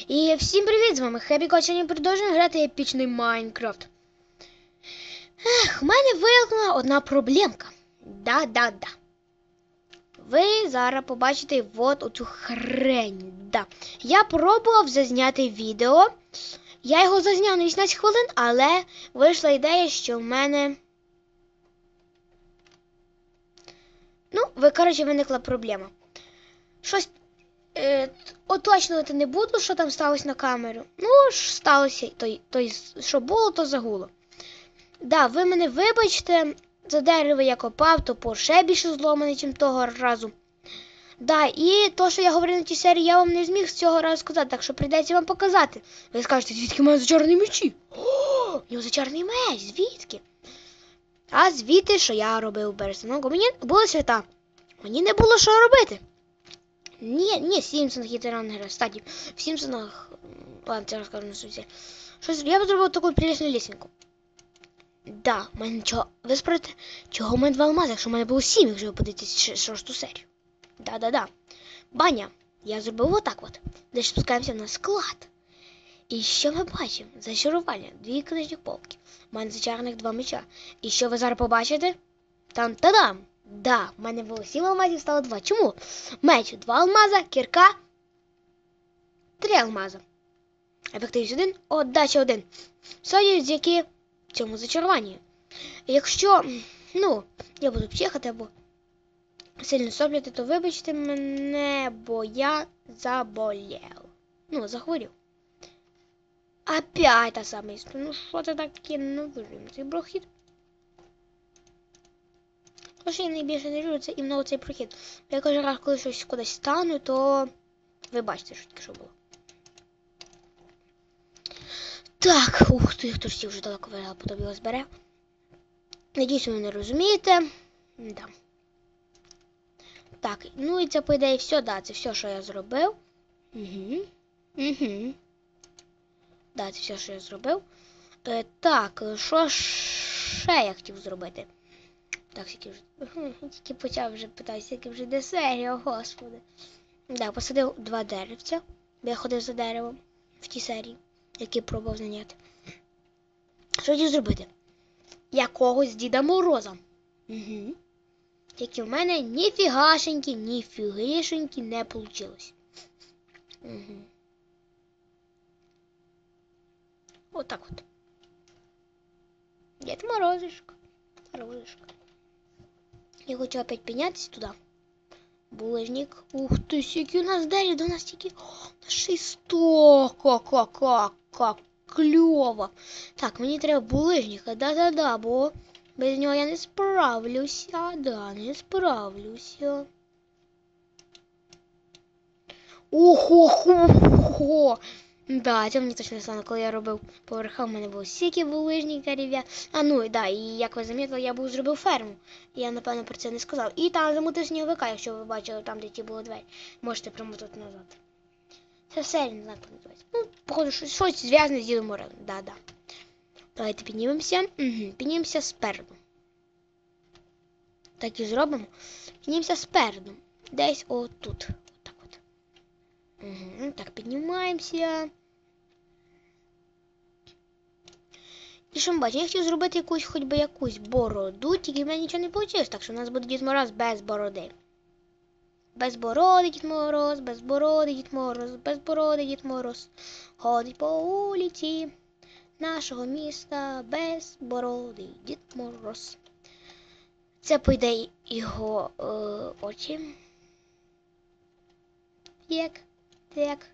І всім привіт! З вами Хебі. Сьогодні продовжуємо грати епічний Майнкрафт. Ех, в мене виникла одна проблемка. Да-да-да. Ви зараз побачите от оцю хрень. Да. Я пробував зазняти відео. Я його зазняв на 18 хвилин, але вийшла ідея, що в мене. Ну, ви, коротше, виникла проблема. Щось Е, уточнювати не буду, що там сталося на камеру. Ну, ж сталося, то, то, що було, то загуло. Да, ви мене вибачте, за дерево я копав, то ще більше зломаний, ніж того разу. Да, і то, що я говорив на тій серії, я вам не зміг з цього разу сказати, так що прийдеться вам показати. Ви скажете, звідки в мене зачарні мечі? О, нього зачарний меч, звідки? А звідти, що я робив берестоногу, мені були свята. Мені не було що робити. Ні, ні, в Сімпсонах є тиран гра. В Сімпсонах... Ладно, це розкажу на суті. Щось, я б зробив таку прилісну лісеньку. Да, в мене чого... Ви спорите, чого в мене два алмази, якщо в мене було сім, якщо ви подивитесь шосту серію. Да-да-да. Баня, я зробив отак от. Далі спускаємося на склад. І що ми бачимо? Зачарування, дві книжні полки. У мене зачарених два меча. І що ви зараз побачите? Там та-дам! Да, в мене було 7 алмазів, стало 2. Чому? Меч 2 алмаза, кірка 3 алмаза. Ефективність 1, отдача 1. Союз, які в цьому зачаруванні. Якщо, ну, я буду пчихати або сильно сопляти, то вибачте мене, бо я заболів. Ну, захворів. Опять та сама історія. Ну, що це таке? Ну, вижимо цей брохід. То, я найбільше не люблю, це іменно цей прохід. Я кожен раз, коли щось кудись стану, то ви бачите, що таке що було. Так, ух ти, хто ж вже далеко виграв, потім його збере. Надіюсь, ви мене розумієте. Да. Так, ну і це, по ідеї, все, да, це все, що я зробив. Угу. Угу. Да, це все, що я зробив. Е, так, що ще я хотів зробити? Так, скільки вже. Тільки почав вже питати, скільки вже де серія, господи. Так, посадив два деревця, бо я ходив за деревом в тій серії, який пробував заняти. Що хотів зробити? Якогось Діда Мороза. Угу. Тільки в мене ніфігашеньки, ніфігишеньки не вийшло. Угу. Отак от. Дід Морозишко. Морозишко. Я хочу опять піднятися туди. Булыжник. Ух ты, скільки у нас далі, до нас тільки... О, шесто! Ка-ка-ка-ка, кльово. Так, мені треба булыжника, да-да-да, бо без нього я не справлюся, да, не справлюся. Охо-хо-хо! Да, це мені точно стало, коли я робив поверха, в мене було стільки булижника, ребят. А ну, і да, і як ви замітили, я був зробив ферму. Я, напевно, про це не сказав. І там замутив сніговика, якщо ви бачили там, де ті були двері. Можете примотати назад. Це все, не знаю, як називається. Ну, походу, щось, щось зв'язане з Дідом Морозом. Да, да. Давайте піднімемося. Угу, піднімемося спереду. Так і зробимо. Піднімемося спереду. Десь отут. Угу, так, піднімаємося. І що ми бачимо? Я хотів зробити якусь хоч би якусь бороду, тільки в мене нічого не вийшло, так що у нас буде Дід Мороз без бороди. Без бороди Дід Мороз, без бороди Дід Мороз, без бороди Дід Мороз. Ходить по вулиці нашого міста без бороди Дід Мороз. Це, по ідеї, його е, очі. Як? Так.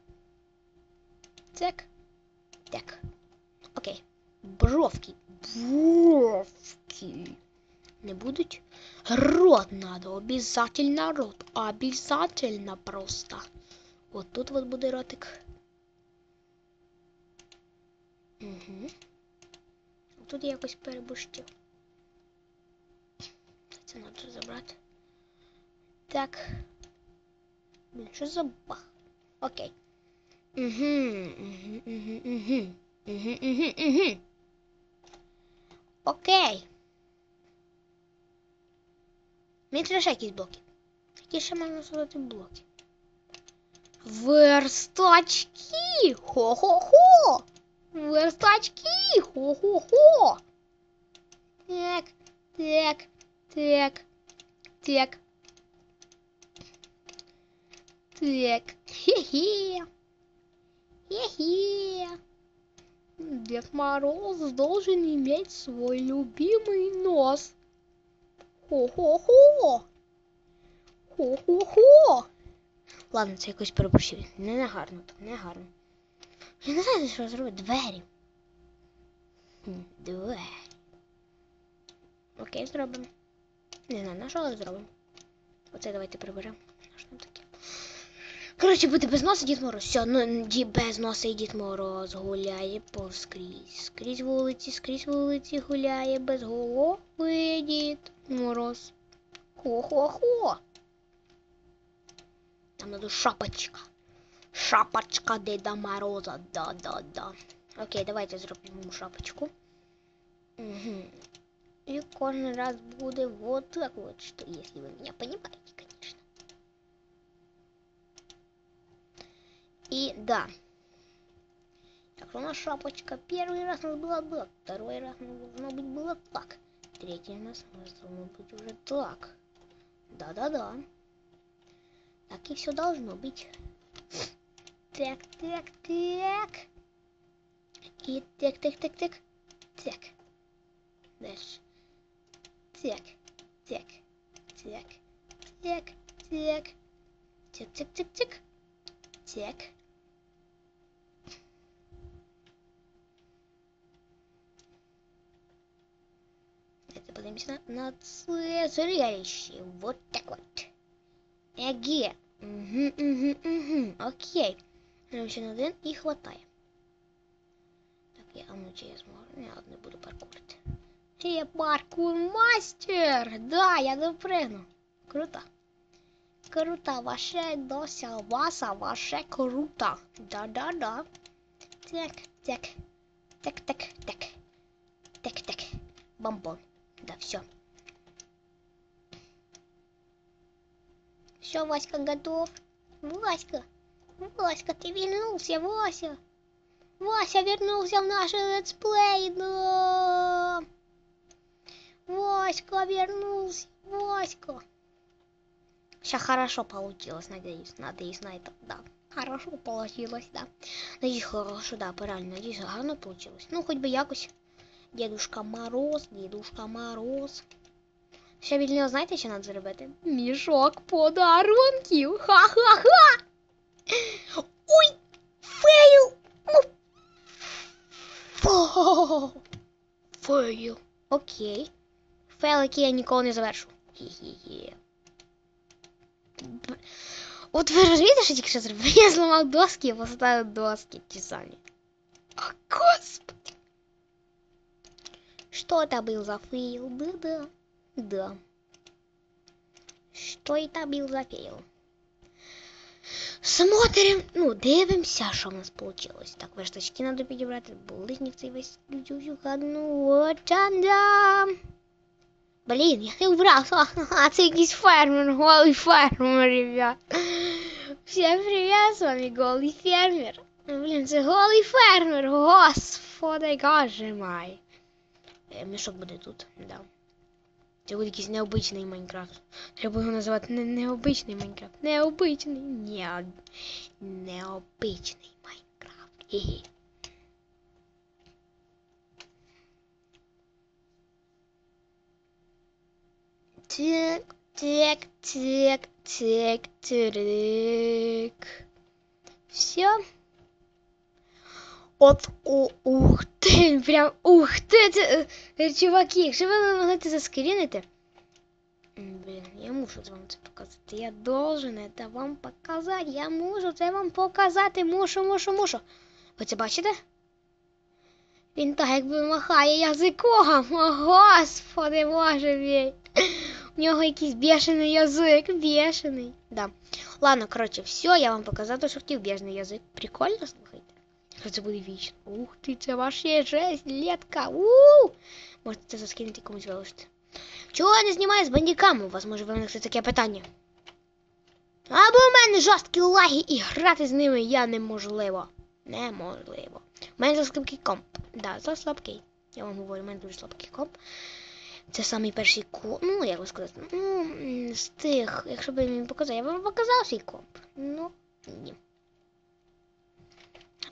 Так. Так. Окей. Бровки. Бровки. Не будуть? Рот надо. Обязательно рот. Обязательно просто. Вот тут вот буде ротик. Угу. Тут якось перебуштив. Це треба забрати. Так. Блін, що за бах? Окей. Угу, угу, угу, угу. Угу, угу, угу. Окей. Мені треба ще якісь блоки. Які ще можна создати блоки? Верстачки! Хо-хо-хо! Верстачки! Хо-хо-хо! Так, так, так, так. Так, хе-хе. Хе-хе. Дед Мороз должен иметь свой любимый нос. Хо-хо-хо. Хо-хо-хо. Ладно, це якось переборщив. Не негарно так, не гарно. Я не знаю, що зробити. Двері. Двері. Окей, зробимо. Не знаю, на що але зробимо. Оце давайте приберемо. Коротше, буде без носа Дід Мороз. Все, ну без носа і Дід Мороз гуляє поскрізь. Скрізь вулиці, скрізь вулиці гуляє без голови Дід Мороз. Хо-хо-хо. Там надо шапочка. Шапочка Деда Мороза. Да-да-да. Окей, давайте зробимо шапочку. Угу. И кожен раз буде вот так вот, что если вы меня понимаете, И да. Так у нас шапочка. Первый раз у нас было так, второй раз должно быть было так. Третий раз у нас должно быть уже так. Да-да-да. Так и все должно быть. Так, так, так. И так, так, так, так. Так. Дальше. Так, так, так, так, так. Так, так, Давайте подивимося на, на зрелище. Вот так вот. Еге. Угу, угу, угу. Окей. Нам ще на і хватає. Так, я, а ну чи я не буду паркурити. Я паркур мастер! Да, я допрыгну. Круто. Круто, ваше дося, васа, ваше круто. Да-да-да. Так, так. Так, так, так. Так, так. Бомбон. Да, все. Все, Васька готов. Васька. Васька, ты вернулся, Вася. Вася вернулся в наш летсплей, да. Васька вернулся, Васька. Сейчас хорошо получилось, надеюсь. Надеюсь на это, да. Хорошо получилось, да. Надеюсь, хорошо, да, правильно. Надеюсь, гарно получилось. Ну, хоть бы якось. Дедушка Мороз, Дедушка Мороз. Ще від нього знаєте, що треба зробити? Мішок подарунків. Ха-ха-ха! Ой! Фейл! Ну. Фейл. Окей. Фейл, який я ніколи не завершу. Б- От ви розумієте, що тільки що зробив? Я зламав доски і поставив доски ті самі. О, господи. Что это был за фейл? Да-да. Да. Что это был за фейл? Смотрим, ну, дивимося, що в нас получилось. Так, верстачки надо підібрати. Булизник цей весь ну, от да. Блін, я не вбрав. А це якийсь фермер, голий фермер, ребят. Всем привет, з вами голий фермер. Блін, це голий фермер, господи, гоже май. Е, Мішок буде тут, да. Це буде якийсь необичний Майнкрафт. Треба його називати не необичний Майнкрафт. Необичний. Не, необичний Майнкрафт. Хе-хе. Так, так, так, так, так. Все. От, о, ух ти, прям, ух ти, це, е, чуваки, якщо ви могли це заскрінити. Блін, я мушу вам це показати. Я должен це вам показати. Я мушу це вам показати. Мушу, мушу, мушу. Ви це бачите? Він так якби махає язиком. О, господи, боже мій. У нього якийсь бешений язик, бешений. Да. Ладно, коротше, все, я вам показав, що хотів бешений язик. Прикольно, слухайте. Що це буде. Ух ти, це вообще жесть, летка. У! Можете це заскинути комусь вилучити. Чого я не знімаю з бандиками? У вас може виникнути таке питання. Або в мене жорсткі лаги і грати з ними я неможливо. Неможливо. У мене за слабкий комп. Да, за слабкий. Я вам говорю, у мене дуже слабкий комп. Це самий перший комп. Ну, як би сказати, ну, з тих, якщо б мені показав, я б вам показав свій комп. Ну, ні.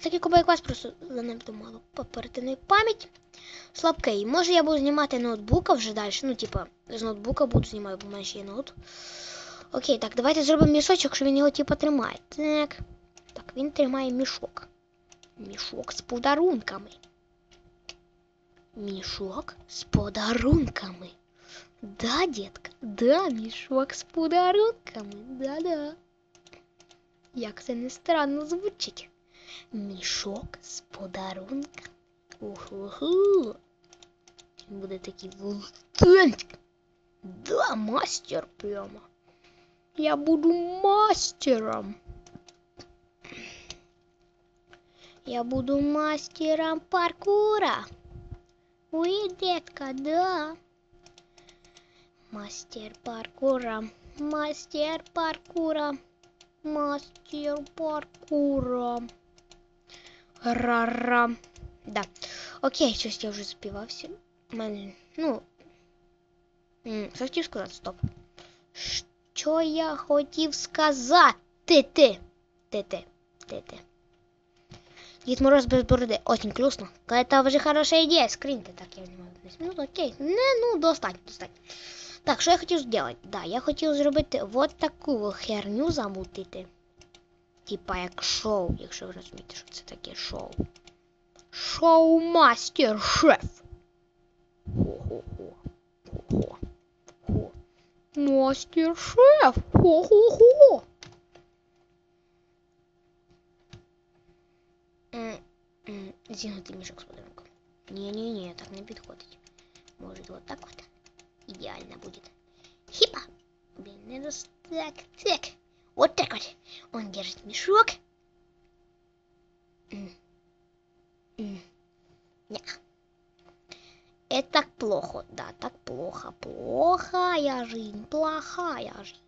Комп, як у вас, просто занадто мало оперативної пам'ять. Слабкий. Може я буду знімати ноутбука вже далі. Ну, типа, з ноутбука буду знімати, бо мене є ноут. Окей, так, давайте зробимо мішочок, що він його типа тримає. Так. Так, він тримає мішок. Мішок з подарунками. Мішок з подарунками. Да, детка, да, мішок з подарунками. Да-да. Як це не странно звучить. Мішок з подарунками. Він буде такий велетенський. Да, мастер прямо. Я буду мастером. Я буду мастером паркура. Ой, детка, да. Мастер паркура. Мастер паркура. Мастер паркура. Ра-ра. Да. Окей, щось я вже співався. У ну. Що хотів сказати? Стоп. Що я хотів сказати? Ти, ти. Ти, ти. Ти, ти. Дед Мороз без бороды. Очень классно. Это уже хорошая идея. Скриньте. Так, я 10 минут. Окей. Не, ну, достать, достать. Так, що я хотів зробити? Да, я хотів зробити вот таку херню замутити. Типа як шоу, якщо ви розумієте, що це таке шоу. Шоу-мастер шеф. Хо-хо-хо. Хо-хо. Хо. Мастер шеф. Хо-хо-хо. М, м, Зігнути мішок з подарунком. Ні-ні-ні, так не підходить. Може, вот так вот. Идеально будет. Хипа! Блин, не дос- Так, так. Вот так вот. Он держит мешок. М. Это так плохо. Да, так плохо. Плохая жизнь. Плохая жизнь.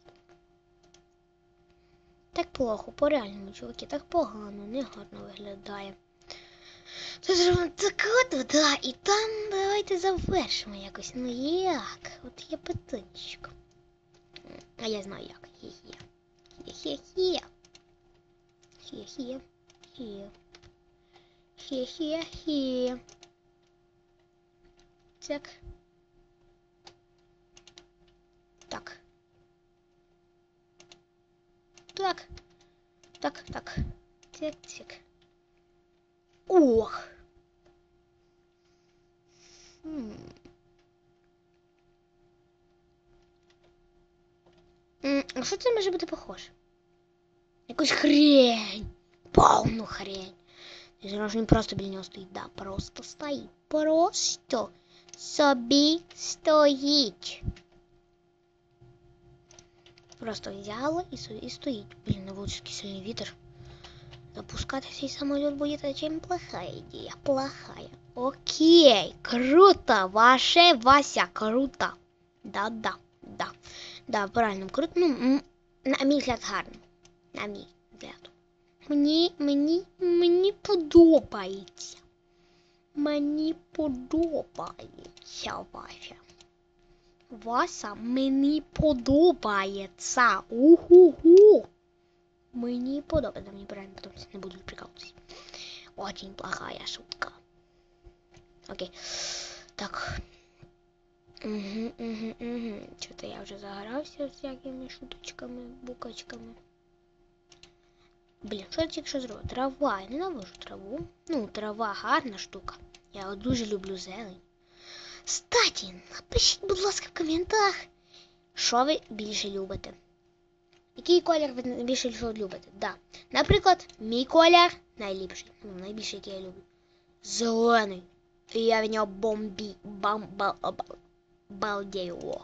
Так плохо, по-реальному, чуваки, так погано, негарно виглядає. Це зробимо так от, да, і там давайте завершимо якось. Ну як? От є питаннячко. А я знаю як. Хе-хе. Хе-хе-хе. Хе-хе. Хе. Хе-хе-хе. Так. Так. Так. Так, так. Тик, тик. Ох. М. М, А що це може бути похоже? Якусь хрень. Повну хрень. І зараз він просто біля нього стоїть. Да, просто стоїть. Просто собі стоїть. Просто взяла и, со- и стоит. Блин, на вулице сильный ветер. Запускать сей самолет будет очень плохая идея. Плохая. Окей, круто, ваше Вася, круто. Да-да, да. Да, правильно, круто. Ну, м, на мій взгляд гарно. На мій взгляд. Мені, мені, мені подобається. Мені подобається Вася. Вася, мені подобається. Уху-ху. Мені подобається. Мені правильно подобається. Не буду прикалываться. Очень плохая шутка. Окей. Так. Угу, угу, угу. Что-то я вже загорався всякими шуточками, букачками. Блін, що я тільки що зробив? Трава. Я ненавижу траву. Ну, трава гарна штука. Я от дуже люблю зелень. Статі, напишіть, будь ласка, в коментах, що ви більше любите. Який колір ви більше всього любите? Да. Наприклад, мій колір найліпший. Ну, найбільший, який я люблю. Зелений. І я в нього бомбі. Бам, бал, бал, балдею. О.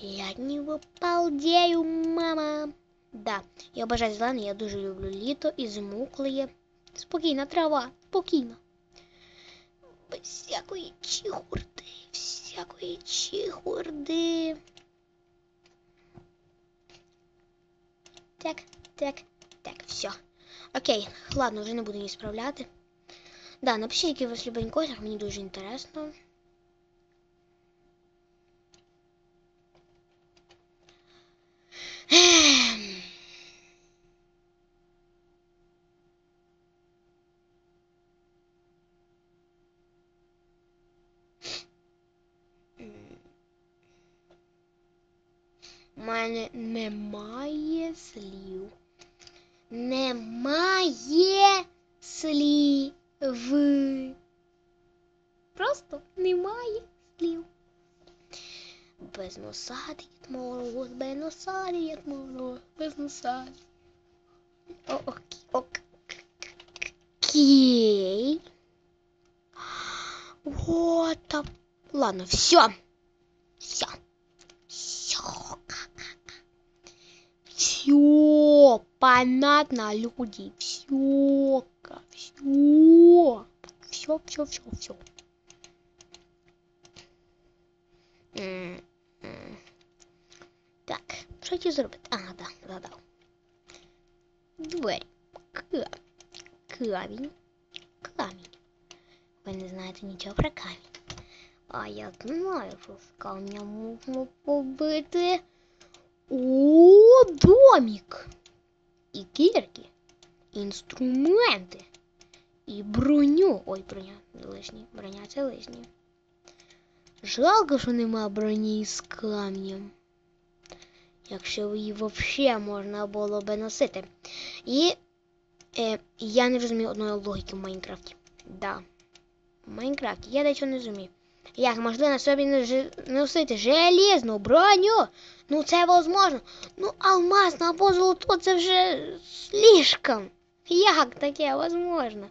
Я в нього балдею, мама. Да. Я обожаю зелений, я дуже люблю літо і зиму, коли є спокійна трава. Спокійно. Без всякої чехурди, всякої чехурди. Так, так, так, все. Окей, ладно, вже не буду її справляти. Да, напишіть, який у вас любень козир, мені дуже інтересно. Ем. М. У мене немає слів. Немає слів. Просто немає слів. Без носа Дід Мороз, без носа Дід Мороз, без носа. О, ок, ок. Окей. Вот. Ладно. Все. Все. Все. Понятно, люди. Все. Все. Все, все, все, все. Так, що хотів зробити? А, так, згадав. Двері. К. Камінь. Камінь. Ви не знаєте нічого про камінь. А я знаю, що з камня можна побити. О, домик. І кірки. Інструменти. І броню. Ой, броня лишні. Броня це лишні. Жалко, що нема броні з камнем. Якщо її взагалі можна було би носити. І е, я не розумію одної логіки в Майнкрафті. Да. В Майнкрафті я дечого не розумію. Як можна на собі не жи- носити желізну броню? Ну це возможно. Ну, алмаз або золото це вже слишком. Як таке возможно?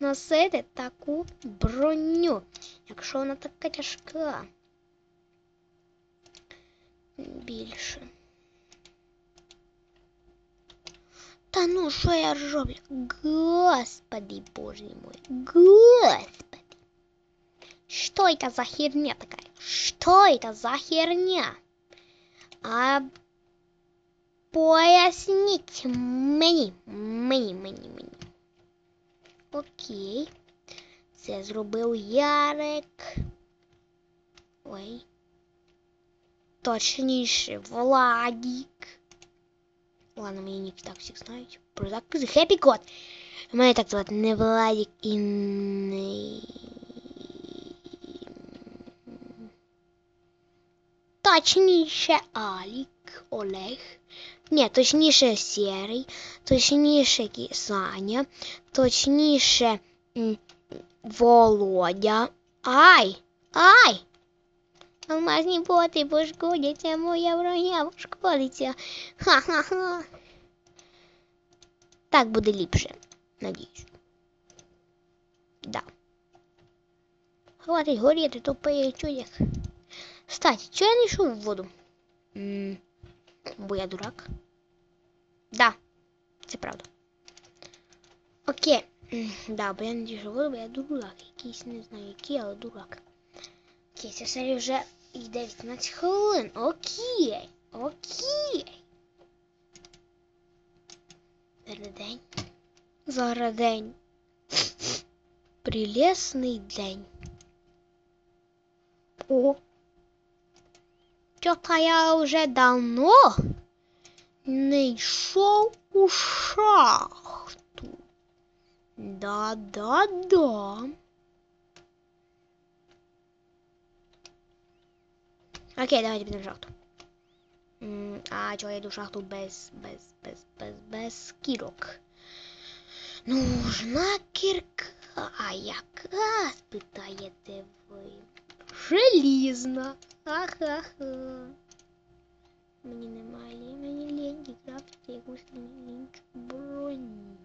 Носити таку броню, якщо вона така тяжка. Більше. Та ну, що я роблю? Господи, боже мой, господи. Что это за херня такая? Что это за херня? А поясніть мені, мені, мені, мені. Окей. Це зробив Ярик. Ой. Точніше, Владік. Ладно, мені ніки так всіх знають. Продак Хеппі Кот. Мене так звати не Владік і не... Точніше Алік, Олег. Ні, точніше Серий, точніше Саня, точніше Володя. Ай! Ай! Алмазні боти пошкодяться, моя броня пошкодиться. Ха-ха-ха. Так буде ліпше, надіюсь. Да. Хватить горіти, тупий чудик. Кстати, чого я не йшов в воду? М, Бо я дурак. Да, це правда. Окей. Да, бо я не йшов в воду, бо я дурак. Якийсь не знаю який, але дурак. Окей, ця серія вже йде 18 хвилин. Окей. Окей. Зараз день. Зараз день. Прелесний день. О. Чого я вже давно не йшов у шахту. Да-да-да. Окей, давайте підемо в шахту. А чого я йду в шахту без, без, без, без, без кірок? Нужна кірка. А яка, спитаєте ви? Желізна. Ха-ха-ха. Мені немає, мені ліньки крафтити якусь іншу броню.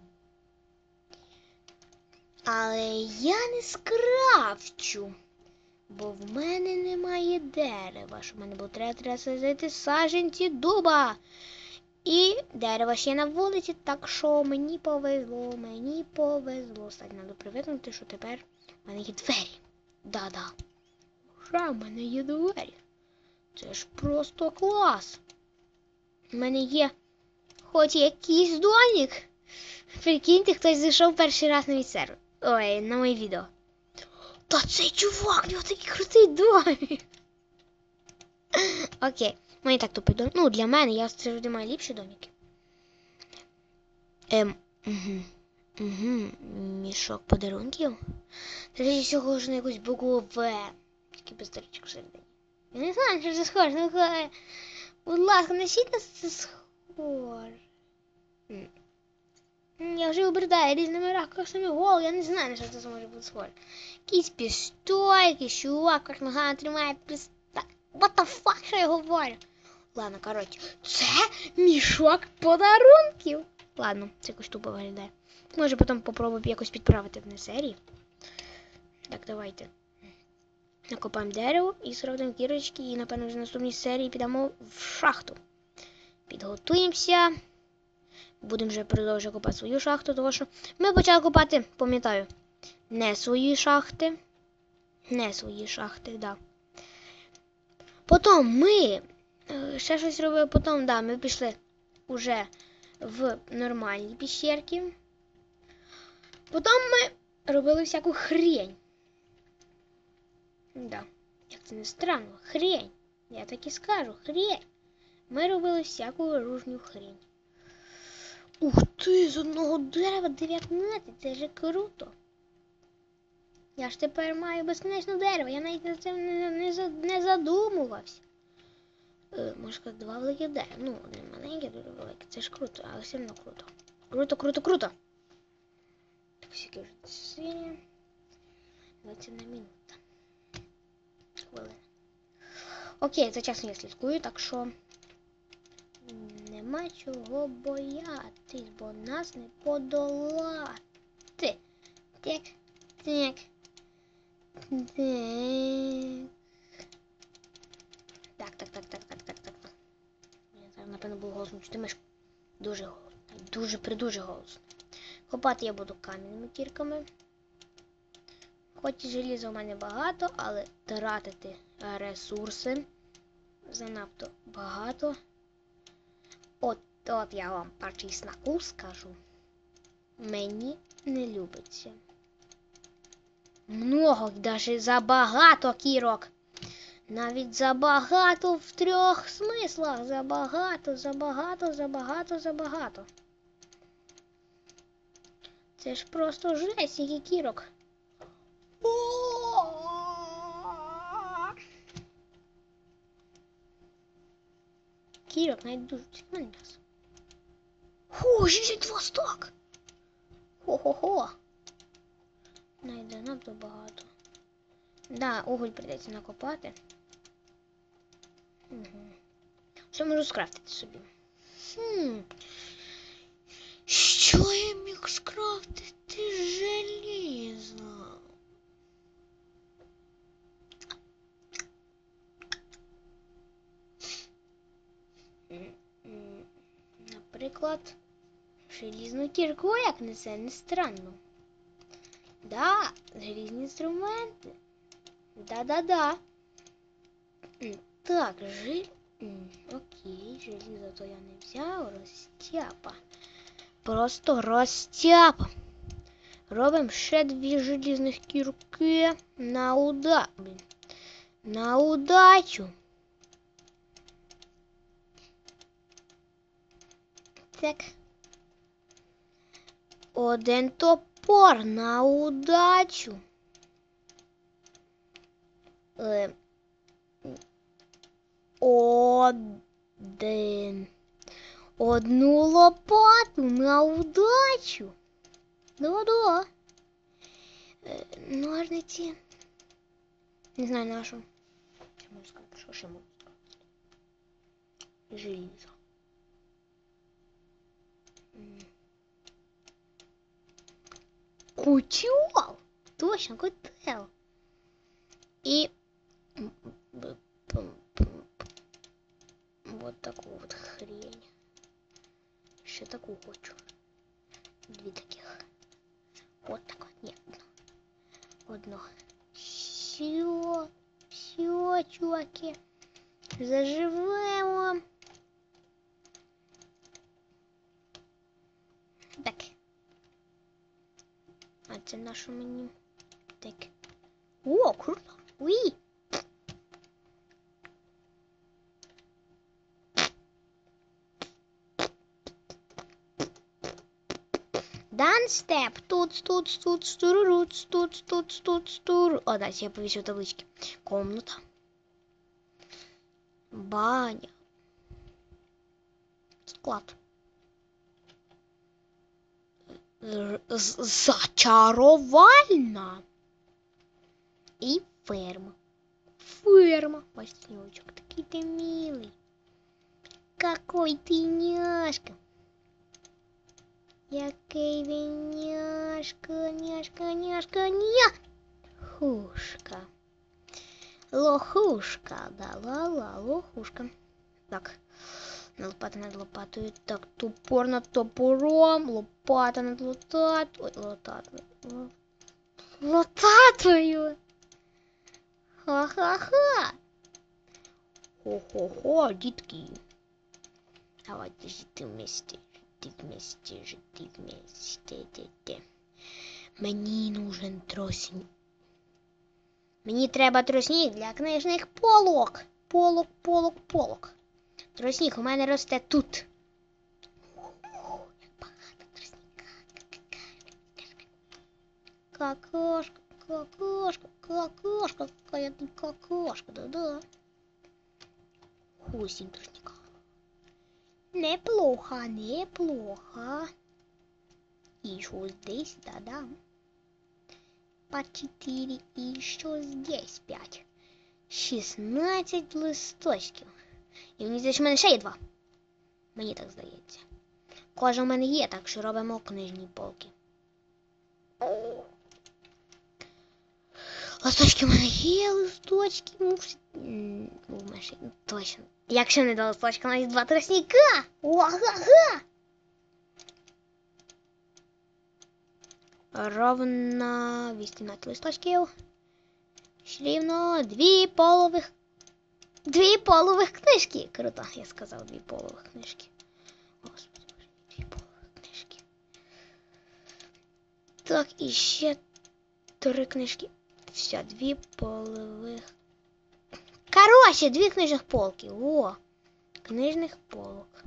Але я не скрафчу. Бо в мене немає дерева. Що мене було треба, треба садити саженці дуба. І дерева ще на вулиці, так що мені повезло, мені повезло. Кстати, треба привикнути, що тепер в мене є двері. Да-да. Ура, в мене є двері. Це ж просто клас. У мене є хоч якийсь домик. Прикиньте, хтось зайшов перший раз на мій сервер. Ой, на моє відео. Та цей чувак, у нього такий крутий домик. Окей, мені так тупий домик. Ну, для мене я завжди маю ліпші домики. Ем, угу. Угу. Мішок подарунків. До речі, сьогодні на якусь букву В. Такий пистолетчик всередині. Я не знаю, що це схоже. Ну, хай- будь ласка, носіть нас це схоже. Я вже обертаю різні номера, як самі гол, я не знаю, на що це може бути схоже. Якийсь пістоль, якийсь чувак, ногами тримає пістоль. What the fuck, що я говорю? Ладно, коротше, це мішок подарунків. Ладно, це якось тупо виглядає. Може потім попробую якось підправити на серії. Так, давайте. Накопаємо дерево і зробимо кірочки, і, напевно, вже в наступній серії підемо в шахту. Підготуємося. Будемо вже продовжувати копати свою шахту, тому що ми почали копати, пам'ятаю, не свої шахти. Не свої шахти, да. Потім ми е, ще щось робили, потім, да, ми пішли уже в нормальні піщерки. Потім ми робили всяку хрень. Да. Як це не странно, хрень. Я так і скажу, хрень. Ми робили всяку ружню хрень. Ух ти, з одного дерева 19, це ж круто. Я ж тепер маю безкінечно дерево, я навіть на це не, не, не задумувався. Е, можна сказати, два великі дерева. Ну, один маленький, дуже великий. Це ж круто, але все одно круто. Круто, круто, круто. Так, скільки вже серія? 21 минута. Хвилина. Окей, за часом я слідкую, так що нема чого боятись, бо нас не подолати. Так, так. Так. Так, так, так, так, так, так, так. Я напевно, був голосно чути мишку. Дуже голосно. Дуже придуже голосно. Копати я буду кам'яними кірками. Хоч і желіза у мене багато, але тратити ресурси занадто багато. От, от я вам по чесноку скажу. Мені не любиться. Много, навіть забагато кірок. Навіть забагато в трьох смислах. Забагато, забагато, забагато, забагато. Це ж просто жесть, який кірок. Кірок навіть дуже цікавий нас. Хо, 62 стак! Хо-хо-хо! Найде надто багато. Да, уголь прийдеться накопати. Угу. Що можу скрафтити собі? Хм. Що я міг скрафтити з желіза? М, м, Наприклад, желізну кірку, як не це не странно. Да, желізні інструменти. Да-да-да. Так, жи... Окей, желізо то я не взяв, розтяпа. Просто розтяпа. Робимо ще дві желізних кірки на уда... На удачу. Так. Один топор на удачу. Е, Один. Одну лопату на удачу. Ну да. Е, Ножниці. Не знаю на що. Що можу сказати? Що ще можу сказати? Желізо. Кутюл! Точно, котел. И м, б- пм, пм, п- вот такую вот хрень. Ще таку хочу. Дві таких. Вот так вот. Ні, одну. Одну. Все. Все, чуваки. Заживемо. це наше мені. Так. О, круто. Уї. Дан степ. Тут, тут, тут, стурурут, тут, тут, тут, стур. О, дайте я повішу таблички. Комната. Баня. Склад. Зачаровальна. І ферма. Ферма. Василечек, такий ти милий. Какой ти няшка. Який він няшка, няшка, няшка, ня. Хушка. Лохушка, да, ла-ла, лохушка. Так. Лопата над лопатою. Так, топор над топором. Лопата над лопатою. Ой, лопатою. Ло- Лопатою. Ха-ха-ха. Хо-хо-хо, дітки. Давайте жити вместе. Жити вместе, жити вместе. Де-де. Мені нужен тросінь. Мені треба тросник для книжних полок. Полок, полок, полок. Тросник у мене росте тут. Какашка, какашка, какашка, какая ты какашка, да-да. Хвостик тростника. Неплохо, неплохо. И что здесь, да-да. По четыре и еще здесь пять. 16 листочків. І мені здається, в мене ще є два. Мені так здається. Кожа в мене є, так що робимо книжні полки. Листочки в мене є, листочки. Ну, всі- м, У мене ще точно. Якщо не до листочка, у нас два тростника. Ага-га! Ровно 18 листочків. Ще Рівно дві полових. Дві полових книжки. Круто, я сказав дві полових книжки. Господи, дві полових книжки. Так, і ще три книжки. Все, дві полових. Короче, дві книжних полки. О! Книжних полок.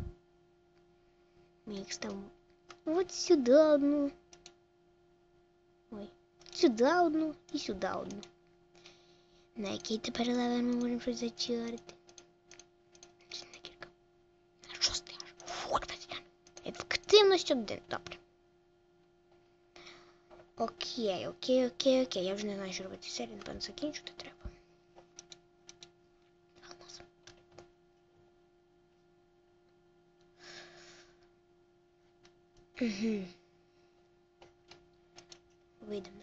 Мікс там. Вот сюда одну. Ой. Сюди одну і сюди одну. На який тепер левел ми можемо щось зачарити? Не кілька. На шостий аж. Фу, Ефективність. Добре. Окей, окей, окей, окей. Я вже не знаю, що робити в серії, напевно, закінчити треба. Угу. Вийдемо.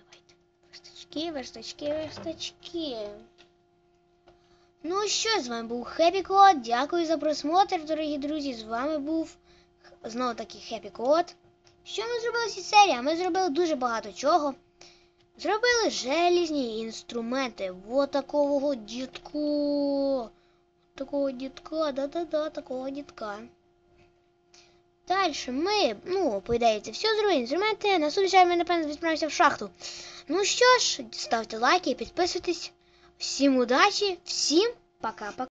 Верстачки, верстачки, верстачки. Ну що, з вами був Хеппі Код. Дякую за просмотр, дорогі друзі. З вами був знову таки Хеппі Код. Що ми зробили в цій серії? Ми зробили дуже багато чого. Зробили желізні інструменти. Вот такого дітку. Такого дітка, да-да-да, такого дітка. Далі ми, ну, по ідеї, це все зробили інструменти. Наступний ми, напевно, відправимося в шахту. Ну що ж, ставте лайки, підписуйтесь. Всім удачі, всім пока-пока.